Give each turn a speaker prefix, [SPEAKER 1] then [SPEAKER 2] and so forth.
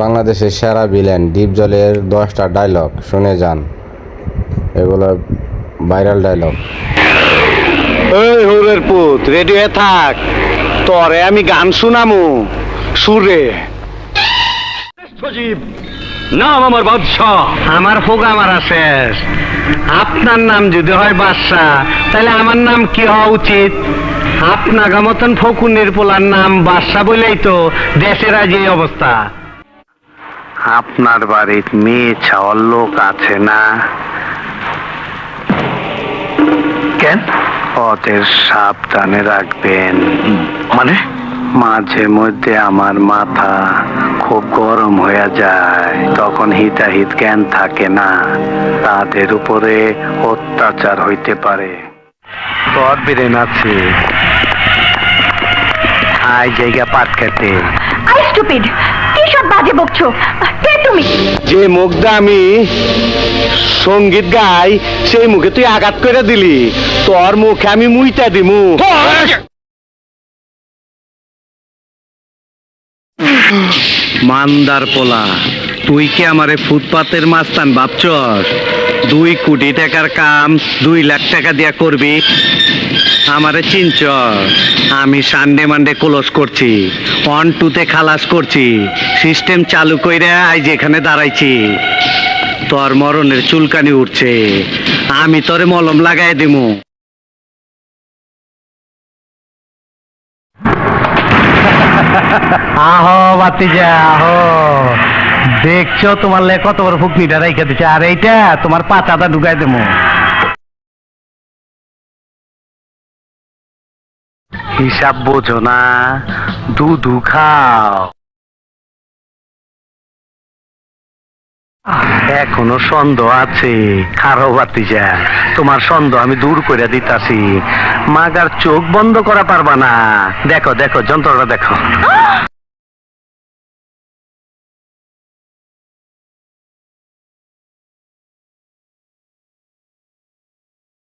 [SPEAKER 1] বাংলাদেশের সেরা ভিলেন ডিপজলের দশটা ডায়লগ শুনে যান। এগুলো ভাইরাল ডায়লগ
[SPEAKER 2] এই হরের পুত রেডি হয়ে থাক। তরে আমি গান শুনামু। সুরে।
[SPEAKER 3] সজীব নাম আমার বাদশাহ।
[SPEAKER 2] আমার ফোকা মারা শেষ। আপনার নাম যদি হয় বাদশাহ তাহলে আমার নাম কি হওয়া উচিত? আপনার মতন ফকুনের পোলার নাম বাদশাহ বলেই তো দেশের আজ এই অবস্থা। আপনার বাড়ির মেয়ে ছাওয়ার লোক আছে না? কেন? ওদের সাবধানে রাখবেন।
[SPEAKER 3] মানে?
[SPEAKER 2] মাঝে মধ্যে আমার মাথা খুব গরম হয়ে যায়। তখন হিতাহিত জ্ঞান থাকে না। তাদের উপরে অত্যাচার হইতে পারে। আছে আই জায়গা পাট খেতে।
[SPEAKER 4] আই স্টুপিড কি সব বাজে বকছো? কে তুমি?
[SPEAKER 2] যে মুখটা আমি সংগীত গাই সেই মুখে তুই আঘাত করে দিলি। তোর মুখে আমি মুইটা দিমু। মান্দার পোলা তুই কি আমারে ফুটপাতের মাস্তান ভাবছস? দুই কোটি টাকার কাম দুই লাখ টাকা দিয়া করবি। আমারে চিনচ আমি সানডে মানডে ক্লোজ করছি। অন টুতে খালাস করছি। সিস্টেম চালু কইরা আজ এখানে দাঁড়াইছি। তোর মরণের চুলকানি উঠছে। আমি তোরে মলম লাগাই দিমু। আহো বাতিজা আহো। দেখছ, তোমার লে কত বড় ফুকনিটা রাইখা দিচ্ছে আর এইটা তোমার পাতাটা ঢুকাই দেবো। হিসাব বোঝো না, দুধু খাও। এখনও সন্দেহ আছে, খারো বাতিজা তোমার সন্দেহ আমি দূর করে দিতাছি। মাগার চোখ বন্ধ করা পারবা না। দেখো দেখো, যন্ত্রটা দেখো।